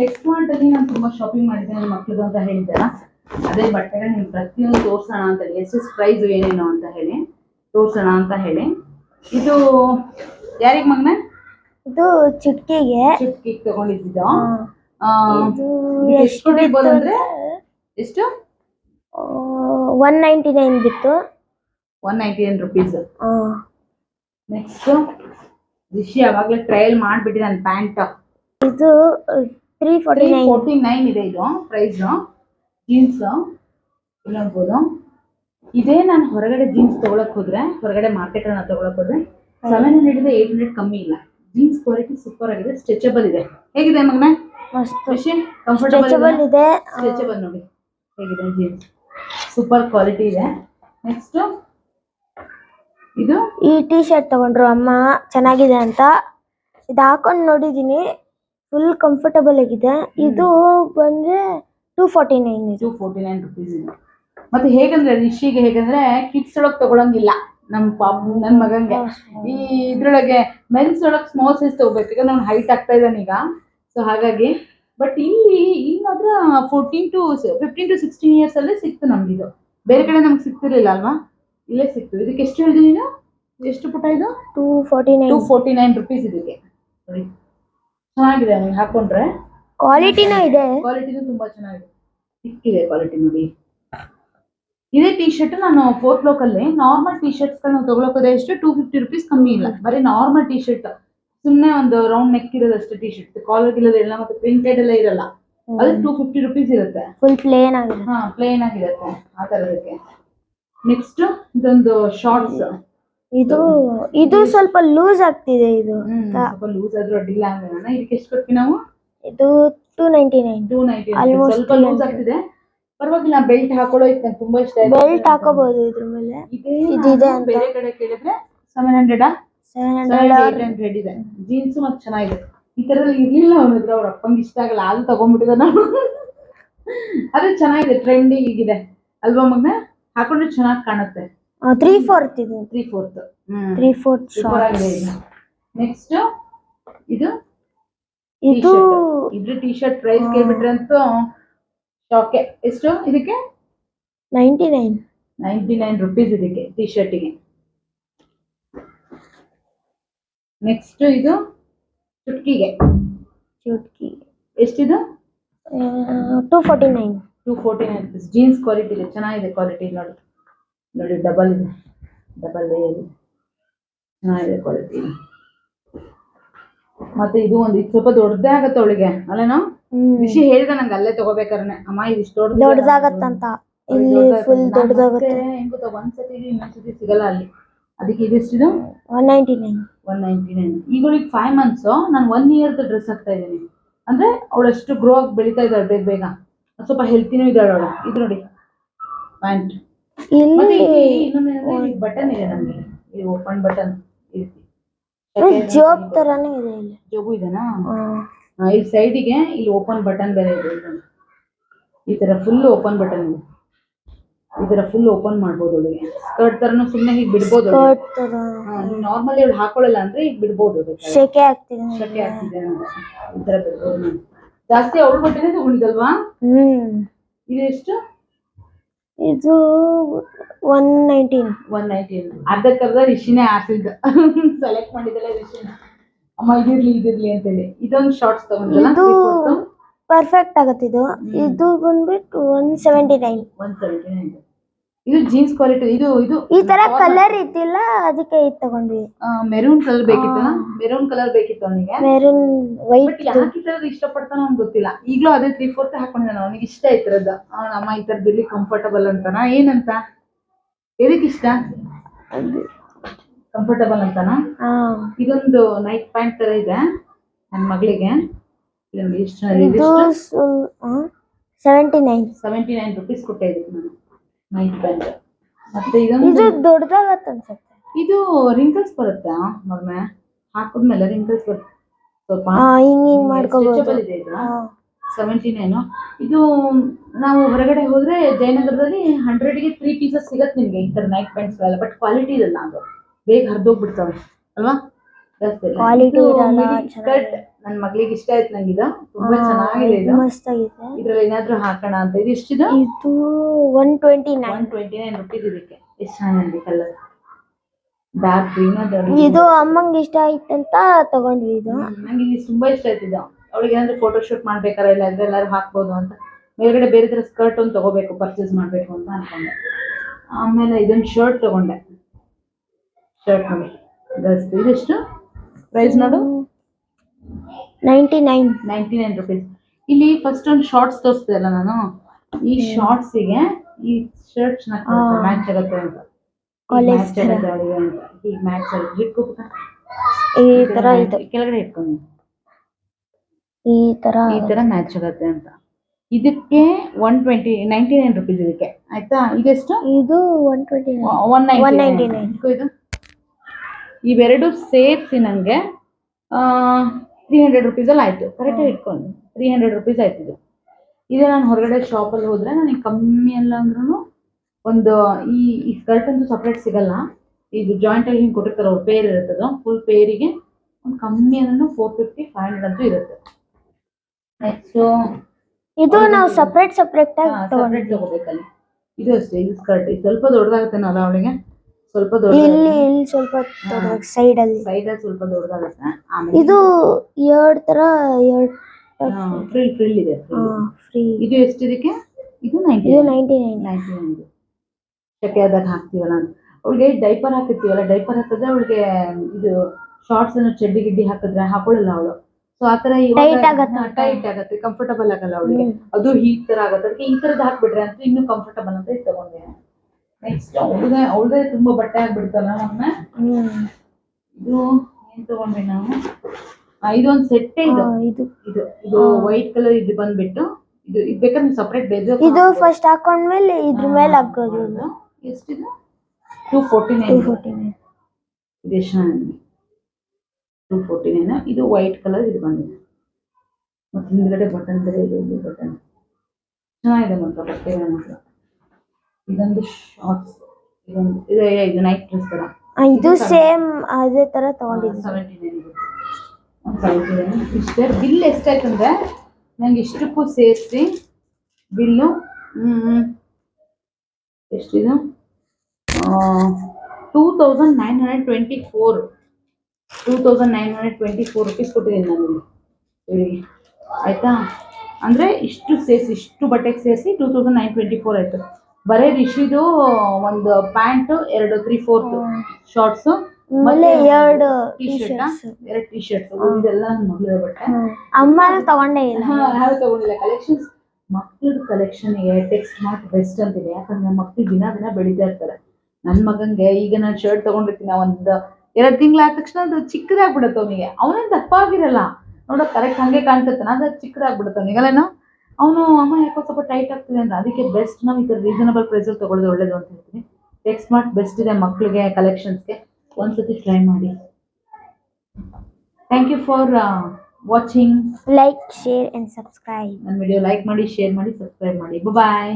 Next mart ಅಲ್ಲಿ ನಾನು ತುಂಬಾ ಶಾಪಿಂಗ್ ಮಾಡಿದ್ದೆ ನನ್ನ ಮಕ್ಳದ್ದು ಅಂತ ಹೇಳಿದ್ದೆ ಅದೇ ಬಟ್ಟೆಗಳು ನಿಮ್ಗೆ ಪ್ರತಿಯೊಂದು ತೋರ್ಸೋಣ ಅಂತ ಹೇಳಿ. ಎಷ್ಟೆಷ್ಟು ಪ್ರೈಸ್ ಏನೇನು ಅಂತ ಹೇಳಿ. ತೋರ್ಸೋಣ ಅಂತ ಹೇಳಿ. ಇದು ಯಾರಿಗೆ ಮಗನ? ಇದು ಚುಟ್ಕಿಗೆ. ಚಿಪ್ ಕೇಕ್ ತಗೊಂಡಿದ್ದು ಎಷ್ಟು ಬಿತ್ತು ಅಂದ್ರೆ? ಎಷ್ಟು? ಒನ್ ನೈಂಟಿ ನೈನ್ ಬಿತ್ತು. One ninety nine rupees next Rishi ಅವಾಗಲೇ ಟ್ರಯಲ್ ನನ್ನ ಪ್ಯಾಂಟ್. ಇದು three forty nine forty nine ಇದೆ ಇದು ಪ್ರೈಸ್ ಜೀನ್ಸ್ ನೋಡ್ಬೋದು ಇದೇ ನಾನು ಹೊರಗಡೆ ಜೀನ್ಸ್ ತಗೊಳಕ್ ಹೋದ್ರೆ ಹೊರಗಡೆ ಮಾರ್ಕೆಟ್ ಅನ್ನ ತಗೊಳಕ್ ಹೋದ್ರೆ ಸೆವೆನ್ ಹಂಡ್ರೆಡ್ ಇದೆ ಏಟ್ ಹಂಡ್ರೆಡ್ ಕಮ್ಮಿ ಇಲ್ಲ. ಜೀನ್ಸ್ ಕ್ವಾಲಿಟಿ ಸೂಪರ್ ಆಗಿದೆ ಸ್ಟ್ರೆಚಬಲ್ ಇದೆ. ಹೇಗಿದೆ ಮಗನ? ಖುಷಿ? ಕಂಫರ್ಟಬಲ್ ಇದೆ. ಸ್ಟ್ರೆಚಬಲ್ ನೋಡಿ. ಹೇಗಿದೆ ಜೀನ್ಸ್ ಸೂಪರ್ ಕ್ವಾಲಿಟಿ ಇದೆ. ನೆಕ್ಸ್ಟ್ ಇದು? ಈ ಟಿ ಶರ್ಟ್ ತಗೊಂಡ್ರು ಅಮ್ಮ ಚೆನ್ನಾಗಿದೆ ಅಂತ. ಇದು ಹಾಕೊಂಡು ನೋಡಿದೀನಿ. ಫುಲ್ ಕಂಫರ್ಟಬಲ್ ಆಗಿದೆ. ಇದು ಬಂದ್ರೆ ಟೂ ಫಾರ್ಟಿ ನೈನ್ ಇದು. ಟೂ ಫೋರ್ಟಿ ನೈನ್ ರುಪೀಸ್ ಇದೆ. ಮತ್ತೆ ಹೇಗಂದ್ರೆ ರಿಷಿಗೆ ಹೇಗಂದ್ರೆ ಕಿಡ್ಸ್ ಒಳಗೆ ತಗೊಳಂಗಿಲ್ಲ. ನಮ್ಮ ಪಾಪ ನನ್ ಮಗಂಗೆ. ಈ ಇದ್ರೊಳಗೆ ಮೆನ್ಸ್ ಒಳಗೆ ಸ್ಮಾಲ್ ಸೈಜ್ ತಗೋಬೇಕು. ಈಗ ನಾನು ಹೈಟ್ ಆಗ್ತಾ ಇದ್ದಾನೆ ಈಗ. ಸೊ ಹಾಗಾಗಿ ಬಟ್ ಇಲ್ಲಿ ಇಲ್ಲಿ ಮಾತ್ರ fourteen to fifteen to sixteen years ಅಲ್ಲೇ ಸಿಕ್ತು ನಮ್ಗೆ ಇದು ಬೇರೆ ಕಡೆ ನಮ್ಗೆ ಸಿಕ್ತಿರ್ಲಿಲ್ಲ ಅಲ್ವಾ? ಇಲ್ಲೇ ಸಿಕ್ತು ಇದಕ್ಕೆ ಎಷ್ಟು ಹೇಳಿದೀನಿ ನೀನು ಎಷ್ಟು ಪುಟ ಇದು? Two forty two nine forty nine rupees ಇದಕ್ಕೆ. ನೋಡಿ ಚೆನ್ನಾಗಿದೆ ನೀವು ಹಾಕೊಂಡ್ರೆ? ಕ್ವಾಲಿಟಿನೂ ಇದೆ. ಕ್ವಾಲಿಟಿನೂ ತುಂಬಾ ಚೆನ್ನಾಗಿದೆ. ಸಿಕ್ಕಿದೆ ಕ್ವಾಲಿಟಿ ನೋಡಿ. ಇದೇ ಟಿ ಶರ್ಟ್ ನಾನು ಫೋರ್ತ್ ಲೋಕಲ್ಲಿ ನಾರ್ಮಲ್ ಟಿ ಶರ್ಟ್ಸ್ ನಾವು ತಗೊಳಕೋದೇ ಎಷ್ಟು? ಟೂ ಫಿಫ್ಟಿ ರುಪೀಸ್ ಕಮ್ಮಿ ಇಲ್ಲ. ಬರೀ ನಾರ್ಮಲ್ ಟಿ ಶರ್ಟ್ ಸುಮ್ಮನೆ ಒಂದು ರೌಂಡ್ ನೆಕ್ ಇರೋದಷ್ಟೇ ಟಿ ಶರ್ಟ್ ಕಾಲರ್ ಇಲ್ಲದೆಲ್ಲ ಮತ್ತೆ ಪ್ರಿಂಟೆಡ್ ಎಲ್ಲ ಇರಲ್ಲ. ಅದು ಟೂ ಫಿಫ್ಟಿ ರುಪೀಸ್ ಇರುತ್ತೆ. ಫುಲ್ ಪ್ಲೇನ್ ಆಗಿದೆ. ಹಾ ಪ್ಲೇನ್ ಆಗಿರುತ್ತೆ ಆ ತರದಕ್ಕೆ. ನೆಕ್ಸ್ಟ್ ಇದೊಂದು ಶಾರ್ಟ್ಸ್ ಇದು ಇದು ಸ್ವಲ್ಪ ಲೂಸ್ ಆಗ್ತಿದೆ ಇದು ಸ್ವಲ್ಪ ಲೂಸ್ ಆದ್ರೂ ಅಡ್ಡಿಲ್ಲ ಅಂದ್ರೆ ಇದಕ್ಕೆ ಎಷ್ಟು ಕೊಟ್ವಿ ನಾವು? ಇದು two ninety nine two ninety Almost ಸ್ವಲ್ಪ ಲೂಸ್ ಆಗ್ತಿದೆ. ಪರವಾಗಿಲ್ಲ ಬೆಲ್ಟ್ ಹಾಕೊಳ್ಳೋ ಇತ್ತು ನಂಗೆ ತುಂಬಾ ಇಷ್ಟ ಆಯ್ತು. ಬೆಲ್ಟ್ ಹಾಕೋಬಹುದು ಇದ್ರ ಮೇಲೆ. ಇದೇ ಇದಿದೆ ಅಂತ. ಬೇರೆ ಕಡೆ ಕೇಳಿದ್ರೆ seven hundred seven hundred eight hundred ಇದೆ. ಜೀನ್ಸ್ ಮತ್ತೆ ಚೆನ್ನಾಗಿದೆ. ಈ ತರದಲ್ಲಿ ಇರ್ಲಿಲ್ಲ ಅವನ ಹತ್ರ ಅವ್ರ ಅಪ್ಪಂಗೆ ಇಷ್ಟ ಆಗಲ್ಲ. ಅದು ತಗೊಂಡ್ಬಿಟ್ಟಿದ ನಾವು ಅದು ಚೆನ್ನಾಗಿದೆ ಟ್ರೆಂಡಿಂಗ್ ಇದೆ ಅಲ್ವಾ ಮಗ್ನ ಹಾಕೊಂಡ್ರೆ ಚೆನ್ನಾಗಿ ಕಾಣುತ್ತೆ. ತ್ರೀ ಫೋರ್ತ್ ಇದು. Three fourth three fourth next ಇದು ಇದು ಇದ್ರ ಟಿ ಶರ್ಟ್ ಪ್ರೈಸ್ ಕೇಳ್ಬಿಟ್ರೆ ಅಂತೂ ಶಾಕೆ ಎಷ್ಟು ಇದಕ್ಕೆ? Ninety nine ninety nine rupees ಇದಕ್ಕೆ ಟಿ ಶರ್ಟಿಗೆ ನೆಕ್ಸ್ಟ್ ಇದು ಚುಟ್ಕಿಗೆ. ಚುಟ್ಕಿ. ಎಷ್ಟಿದು? Two forty nine two forty nine jeans quality ಇದೆ ಚೆನ್ನಾಗಿದೆ ಕ್ವಾಲಿಟಿ ನೋಡಿ. ನೋಡಿ ಡಬಲ್ ಇದೆ ಡಬಲ್ ಲೇಯರ್ ಇದೆ ಚೆನ್ನಾಗಿದೆ ಕ್ವಾಲಿಟಿ ಮತ್ತೆ ಇದು ಒಂದು ಇದು ಸ್ವಲ್ಪ ದೊಡ್ಡದೇ ಆಗತ್ತೆ ಅವಳಿಗೆ ಅಲ್ಲೇನೋ? ವಿಷಯ ಹೇಳಿದ ನಂಗೆ ಅಲ್ಲೇ ತಗೋಬೇಕಾರೆ ಅಮ್ಮ ಇದು ಇಷ್ಟು ದೊಡ್ಡ ದೊಡ್ಡದಾಗತ್ತಂತ. ಇಲ್ಲಿ ಫುಲ್ ದೊಡ್ಡದಾಗುತ್ತೆ. ಹೆಂಗ್ ಗೊತ್ತಾ ಇನ್ನೊಂದ್ ಸತಿ ಸಿಗಲ್ಲ ಅಲ್ಲಿ. ಅದಕ್ಕೆ ಇದೆಷ್ಟಿದು one ninety nine one ninety nine ಈಗ ಅವಳಿಗೆ ಫೈವ್ ಮಂತ್ಸ್ ನಾನು ಒನ್ ಇಯರ್ದು ಡ್ರೆಸ್ ಹಾಕ್ತಾ ಇದ್ದೀನಿ. ಅಂದ್ರೆ ಅವಳು ಅಷ್ಟು ಗ್ರೋ ಆಗಿ ಬೆಳೀತಾ ಇದ್ದಾಳೆ ಬೇಗ ಬೇಗ. ಸ್ವಲ್ಪ ಹೆಲ್ತಿನೂ ಇದ್ದಾಳೆ ಅವಳು. ಇದು ನೋಡಿ ಪ್ಯಾಂಟ್ ಇಲ್ಲಿ ಬಟನ್ ಇದೆ ನಮಗೆ. ಈ ಓಪನ್ ಬಟನ್ ಈ ರೀತಿ ಜೋಬ್ ತರಾನೇ ಇದೆ ಇಲ್ಲಿ. ಜೋಬು ಇದೆನಾ? ಈ ಸೈಡಿಗೆ ಇಲ್ಲಿ ಓಪನ್ ಬಟನ್ ಬೇರೆ ಇದೆ. ಈ ತರ ಫುಲ್ ಓಪನ್ ಬಟನ್ ಇದೆ. ಈ ತರ ಫುಲ್ ಓಪನ್ ಮಾಡ್ಬೋದು ಅವಳಿಗೆ. ಸ್ಕರ್ಟ್ ತರನು ಸುಮ್ಮನೆ ಹೀಗೆ ಬಿಡ್ಬೋದು ನಾರ್ಮಲಿ ಅವಳು ಹಾಕೊಳ್ಳಲ್ಲ ಅಂದ್ರೆ ಈಗ ಬಿಡ್ಬೋದು. ಶೆಕೆ ಆಗ್ತಿದೆ ಶೆಕೆ ಆಗ್ತಿದೆ ಈ ತರ ಬಿಡ್ಬೋದು ಜಾಸ್ತಿ ಅವಳು ಬಟ್ಟೆನೇ ತಗೊಂಡಿದ್ದಲ್ವಾ ಇದು ಎಷ್ಟು? ಇದು ಒನ್ ನೈನ್ಟೀನ್ ಒನ್ ನೈನ್ಟೀನ್ ಅರ್ಧಕ್ಕರ್ಧ ರಿಷಿನೇ ಆರ್ಸಿದ್ದ ಸೆಲೆಕ್ಟ್ ಮಾಡಿದ್ದಲ್ಲ ರಿಷಿನ ಅಮ್ಮ ಇದಿರ್ಲಿ ಇದಿರ್ಲಿ ಅಂತೇಳಿ. ಇದೊಂದು ಶಾರ್ಟ್ಸ್ ತಗೊಂಡಲ್ಲ ಇದು ಪರ್ಫೆಕ್ಟ್ ಆಗತ್ತಿದು ಇದು. ಇದು ಬಂದ್ಬಿಟ್ಟು one seventy nine one seventy nine ಇದು ಜೀನ್ಸ್ ಕ್ವಾಲಿಟಿ ಇದು ಇದು ಈ ತರ ಕಲರ್ ಇದ್ದಿಲ್ಲ ಅದಕ್ಕೆ ಇದು ತಗೊಂಡ್ವಿ. ಮೆರೂನ್ ಕಲರ್ ಬೇಕಿತ್ತು ಮೆರೂನ್ ಕಲರ್ ಬೇಕಿತ್ತು ಅವನಿಗೆ. ಮೆರೂನ್ ವೈಟ್ ಯಾಕೆ ತರ ಇಷ್ಟ ಪಡ್ತಾನ ಅವ್ನಿಗೆ ಗೊತ್ತಿಲ್ಲ. ಈಗಲೂ ಅದೇ ತ್ರೀ ಫೋರ್ತ್ ಹಾಕೊಂಡಿದ್ದಾನೆ ಅವನಿಗೆ ಇಷ್ಟ ಈ ತರದ್ದು. ಅವ್ನ ಅಮ್ಮ ಈ ತರದ್ ಇರ್ಲಿ ಕಂಫರ್ಟಬಲ್ ಅಂತಾನ? ಏನಂತ? ಎದಕ್ಕೆ ಇಷ್ಟ? ಕಂಫರ್ಟಬಲ್ ಅಂತಾನ? ಇದೊಂದು ನೈಟ್ ಪ್ಯಾಂಟ್ ತರ ಇದೆ ನನ್ನ ಮಗಳಿಗೆ. ಇದೊಂದು ಇಷ್ಟ seventy nine seventy nine rupees ಕೊಟ್ಟೆ ಇದಕ್ಕೆ ನಾನು. ನೈಟ್ ಪ್ಯಾಂಟ್ ಮತ್ತೆ ಇದೊಂದು ಇದು ದೊಡ್ಡದಾಗತ್ತೆ ಅನ್ಸುತ್ತೆ. ಇದು ರಿಂಕಲ್ಸ್ ಬರುತ್ತಾ ಮಗ್ನೆ? ಹಾಕಿದ್ಮೇಲೆ ರಿಂಕಲ್ಸ್ ಬರುತ್ತೆ. ಸ್ವಲ್ಪ ಹಾ ಹಿಂಗ್ ಹಿಂಗ್ ಮಾಡ್ಕೋಬಹುದು ಇದೆ ಇದು ಸೆವೆಂಟಿ ನೈನು ಇದು ನಾವು ಹೊರಗಡೆ ಹೋದ್ರೆ ಜಯನಗರದಲ್ಲಿ ಹಂಡ್ರೆಡ್ಗೆ ತ್ರೀ ಪೀಸಸ್ ಸಿಗತ್ತೆ ನಿಮ್ಗೆ ಈ ತರ ನೈಟ್ ಎಲ್ಲ ಬಟ್ ಕ್ವಾಲಿಟಿ ಇರಲ್ಲ ಅದು. ಬೇಗ ಹರಿದೋಗ್ಬಿಡ್ತವೆ. ಅಲ್ವಾ? Quality ಇರಲ್ಲ, ಸ್ಕರ್ಟ್ ನನ್ ಮಗಳಿಗೆ ಇಷ್ಟ ಆಯ್ತು ನಂಗಿದು. ತುಂಬಾ ಚೆನ್ನಾಗಿದೆ ಇದು. ಮಸ್ತ್ ಆಗಿದೆ ಇದ್ರಲ್ಲಿ ಏನಾದ್ರೂ ಹಾಕೋಣ ಅಂತ ಇದು ಎಷ್ಟಿದು? ಇದು one twenty nine one twenty nine rupees ಇದಕ್ಕೆ. ಎಷ್ಟು ಚೆನ್ನಾಗಿದೆ ಕಲರ್ ಡಾರ್ಕ್ ಗ್ರೀನ್ ಅದು ಇದು ಅಮ್ಮಂಗೆ ಇಷ್ಟ ಆಯ್ತು ಅಂತ ತಗೊಂಡ್ವಿ ಇದು. ನಂಗೆ ಇದು ತುಂಬಾ ಇಷ್ಟ ಆಯ್ತು ಇದು. ಅವಳಿಗೆ ಏನಾದ್ರು ಫೋಟೋ ಶೂಟ್ ಮಾಡ್ಬೇಕಾರೆ ಇಲ್ಲ ಎಲ್ಲಾರು ಹಾಕ್ಬೋದು ಅಂತ. ಮೇಲ್ಗಡೆ ಬೇರೆ ತರ ಸ್ಕರ್ಟ್ ಒಂದು ತಗೋಬೇಕು ಪರ್ಚೇಸ್ ಮಾಡ್ಬೇಕು ಅಂತ ಅನ್ಕೊಂಡೆ. ಆಮೇಲೆ ಇದೊಂದು ಶರ್ಟ್ ತಗೊಂಡೆ. ಶರ್ಟ್ ನೋಡಿ. ಗರ್ಲ್ಸ್ ಇದೆಷ್ಟು? ಪ್ರೈಸ್ ನೋಡು. Ninety nine. Ninety nine rupees. ಇಲ್ಲಿ ಫಸ್ಟ್ ಒಂದು ಶಾರ್ಟ್ಸ್ ತೋರಿಸ್ತಿದಲ್ಲ ನಾನು? ಈ ಶಾರ್ಟ್ಸಿಗೆ ಈ ಶರ್ಟ್ ಮ್ಯಾಚ್ ಆಗುತ್ತೆ ಅಂತ. ಕಾಲೇಜ್ ಮ್ಯಾಚ್ ಆಗುತ್ತೆ ಅವಳಿಗೆ ಅಂತ. ಈಗ ಮ್ಯಾಚ್ ಆಗುತ್ತೆ. ಈ ತರ ಇದು. ಕೆಳಗಡೆ ಇಟ್ಕೊಂಡು ಈ ತರ. ಈ ತರ ಮ್ಯಾಚ್ ಆಗುತ್ತೆ ಅಂತ. ಇದಕ್ಕೆ one twenty ninety nine rupees ಇದಕ್ಕೆ. ಆಯ್ತಾ? ಇದೆಷ್ಟು ಇದು ಒನ್ ಟ್ವೆಂಟಿ ಒನ್ ನೈಂಟಿ 199. ಇದು. ಇವೆರಡು ಸೇರಿಸಿ ನನಗೆ ತ್ರೀ ಹಂಡ್ರೆಡ್ ರುಪೀಸಲ್ಲಿ ಆಯಿತು. ಕರೆಕ್ಟಾಗಿ ಇಟ್ಕೊಂಡು ತ್ರೀ ಹಂಡ್ರೆಡ್ ರುಪೀಸ್ ಆಯ್ತು ಇದು. ಇದೆ ನಾನು ಹೊರಗಡೆ ಶಾಪಲ್ಲಿ ಹೋದರೆ ನನಗೆ ಕಮ್ಮಿ ಅಲ್ಲ ಅಂದ್ರೂ ಒಂದು ಈ ಈ ಸ್ಕರ್ಟ್ ಅಂತೂ ಸಪ್ರೇಟ್ ಸಿಗಲ್ಲ. ಇದು ಜಾಯಿಂಟಾಗಿ ಹಿಂಗೆ ಕೊಟ್ಟಿರ್ತಾರೆ ಅವ್ರ ಪೇರ್ ಇರುತ್ತದ ಫುಲ್ ಪೇರಿಗೆ ಒಂದು ಕಮ್ಮಿ ಅಂದ್ರೂ ಫೋರ್ ಫಿಫ್ಟಿ ಫೈವ್ ಹಂಡ್ರೆಡ್ ಅಂತೂ ಇರುತ್ತೆ. ನೆಕ್ಸ್ಟು ಇದು ನಾವು ಸಪ್ರೇಟ್ ಸಪ್ರೇಟ್ ಸಪ್ರೇಟ್ ತಗೋಬೇಕಲ್ಲಿ. ಇದು ಅಷ್ಟೇ ಇದು ಸ್ಕರ್ಟ್ ಇದು ಸ್ವಲ್ಪ ದೊಡ್ಡದಾಗುತ್ತೆ ನಾನು ಅವಳಿಗೆ. ಸ್ವಲ್ಪ ಇಲ್ಲಿ ಇಲ್ಲಿ ಸ್ವಲ್ಪ ಸೈಡ್ ಅಲ್ಲಿ ಸೈಡಲ್ಲಿ ಸ್ವಲ್ಪ ದೊಡ್ಡದಾಗುತ್ತೆ ಆಮೇಲೆ ಇದು ಎರಡ್ ತರ ಎರಡ್ ಫ್ರಿಲ್ ಫ್ರಿಲ್ ಇದೆ. ಫ್ರೀ ಇದು ಎಷ್ಟು ಇದಕ್ಕೆ? ಇದು ನೈಂಟಿ ಇದು ನೈಂಟಿ ನೈನ್ ನೈಂಟಿ ನೈನ್ ಆದಾಗ ಹಾಕ್ತೀವಲ್ಲ ಅವಳಿಗೆ ಡೈಪರ್ ಹಾಕಿರ್ತೀವಲ್ಲ ಡೈಪರ್ ಹಾಕಿದ್ರೆ ಅವಳಿಗೆ ಇದು ಶಾರ್ಟ್ಸ್ ಅನ್ನು ಚಡ್ಡಿ ಗಿಡ್ಡಿ ಹಾಕಿದ್ರೆ ಹಾಕೊಳ್ಳಲ್ಲ ಅವಳು. ಸೊ ಆತರ ಟೈಟ್ ಆಗತ್ತೆ. ಟೈಟ್ ಆಗುತ್ತೆ ಕಂಫರ್ಟಬಲ್ ಆಗಲ್ಲ ಅವಳಿಗೆ. ಅದು ಹೀಟ್ ತರ ಆಗತ್ತೆ. ಅದಕ್ಕೆ ಈ ತರದ್ ಹಾಕ್ಬಿಟ್ರೆ ಅಂತ ಇನ್ನೂ ಕಂಫರ್ಟಬಲ್ ಅಂತ ಇದು ತಗೊಂಡೆ. ನೆಕ್ಸ್ಟ್ ಅವಳದ ಅವಳದೇ ತುಂಬಾ ಬಟ್ಟೆ ಆಗ್ಬಿಡ್ತಲ್ಲ ನಮ್ಮ ಹ್ಮ್. ಇದು ಏನ್ ತಗೊಂಡ್ವಿ ನಾವು? ಇದೊಂದ್ ಸೆಟ್ ಇದು. ಇದು. ಇದು ಇದು ವೈಟ್ ಕಲರ್ ಇದು ಬಂದ್ಬಿಟ್ಟು ಇದು ಇದು ಬೇಕಾದ್ರೆ ಸಪ್ರೇಟ್ ಬೇರೆ ಇದು ಫಸ್ಟ್ ಹಾಕೊಂಡ್ಮೇಲೆ ಇದ್ರ ಮೇಲೆ ಹಾಕೋದು ಎಷ್ಟಿದು two forty two nine forty nine ಇದು ಚೆನ್ನಾಗಿದೆ ಟೂ ಫೋರ್ಟಿ ನೈನ್ ಇದು ವೈಟ್ ಕಲರ್ ಇದು ಬಂದಿದೆ. ಮತ್ತು ಹಿಂದ್ಗಡೆ ಬಟನ್ ಬೇರೆ ಇದೆ ಇದು ಬಟನ್. ಚೆನ್ನಾಗಿದೆ ಮಾತ್ರ ಬಟ್ಟೆ ಮಾತ್ರ. ಇದೊಂದು ಶಾರ್ಟ್ಸ್ ಇದೊಂದು ಇದು ಇದು ನೈಟ್ ಡ್ರೆಸ್ ಥರ ಇದು ಸೇಮ್ ಅದೇ ತರ ತಗೊಂಡಿದ್ವಿ ಸೆವೆಂಟಿ ನೈನ್ ಇಷ್ಟೇ ಬಿಲ್ ಎಷ್ಟಾಯ್ತಂದ್ರೆ ನಂಗೆ ಇಷ್ಟಕ್ಕೂ ಸೇರಿಸಿ bill ಎಷ್ಟಿದು? Two thousand nine hundred twenty four two thousand nine hundred twenty four rupees ಕೊಟ್ಟಿದ್ದೀನಿ ನಾನು ಇವರಿಗೆ ಆಯಿತಾ? ಅಂದರೆ ಇಷ್ಟು ಸೇರಿಸಿ ಇಷ್ಟು ಬಟ್ಟೆಗೆ ಸೇರಿಸಿ two thousand nine twenty four ಆಯಿತು. ಬರೀ ರಿಷಿದು ಒಂದು ಪ್ಯಾಂಟ್ ಎರಡು ತ್ರೀ ಫೋರ್ತ್ ಶಾರ್ಟ್ಸ್ ಮತ್ತೆ ಎರಡು ಟಿ ಶರ್ಟ್ ಎರಡು ಟಿ ಶರ್ಟ್ ಇದೆಲ್ಲ ಬಟ್ಟೆ ಅಮ್ಮನೂ ತಗೊಂಡೇ ಇಲ್ಲ? ಯಾರು ತಗೊಂಡಿಲ್ಲ. ಕಲೆಕ್ಷನ್ಸ್ ಕಲೆಕ್ಷನ್ಗೆ ಟೆಕ್ಸ್ಟ್ ಮಾರ್ಟ್ ಬೆಸ್ಟ್ ಅಂತಿದೆ ಯಾಕಂದ್ರೆ ಮಕ್ಳು ದಿನ ದಿನ ಬೆಳಿತಾ ಇರ್ತಾರೆ. ನನ್ನ ಮಗಂಗೆ ಈಗ ನಾನು ಶರ್ಟ್ ತಗೊಂಡಿರ್ತೀನಿ. ಒಂದು ಎರಡು ತಿಂಗಳಾದ ತಕ್ಷಣ ಅದು ಚಿಕ್ಕದಾಗ್ಬಿಡುತ್ತೆ ಅವನಿಗೆ. ಅವನೇನು ದಪ್ಪ ಆಗಿರಲ್ಲ ನೋಡೋ ಕರೆಕ್ಟ್ ಹಂಗೆ ಕಾಣ್ತಿರ್ತಾನೆ. ಅದು ಚಿಕ್ಕದಾಗ್ಬಿಡುತ್ತೆ ಅವನಿಗಲ್ಲೇನೋ ಅವನು ಅಮ್ಮ ಯಾಕೋ ಸ್ವಲ್ಪ ಟೈಟ್ ಆಗ್ತಿದೆ ಅಂತ. ಅದಕ್ಕೆ ಬೆಸ್ಟ್ ನಾವು ಈ ಥರ ರೀಸನಬಲ್ ಪ್ರೈಸಲ್ಲಿ ತೊಗೊಳ್ಳೋದು ಒಳ್ಳೇದು ಅಂತ ಹೇಳ್ತೀನಿ. ಟೆಕ್ಸ್ಟ್ ಮಾರ್ಟ್ ಬೆಸ್ಟ್ ಇದೆ ಮಕ್ಕಳಿಗೆ ಕಲೆಕ್ಷನ್ಸ್ಗೆ ಒಂದ್ಸತಿ ಟ್ರೈ ಮಾಡಿ. Thank you for watching like share and subscribe ನನ್ನ ವಿಡಿಯೋ ಲೈಕ್ ಮಾಡಿ ಶೇರ್ ಮಾಡಿ ಸಬ್ಸ್ಕ್ರೈಬ್ ಮಾಡಿ. ಬಾಯ್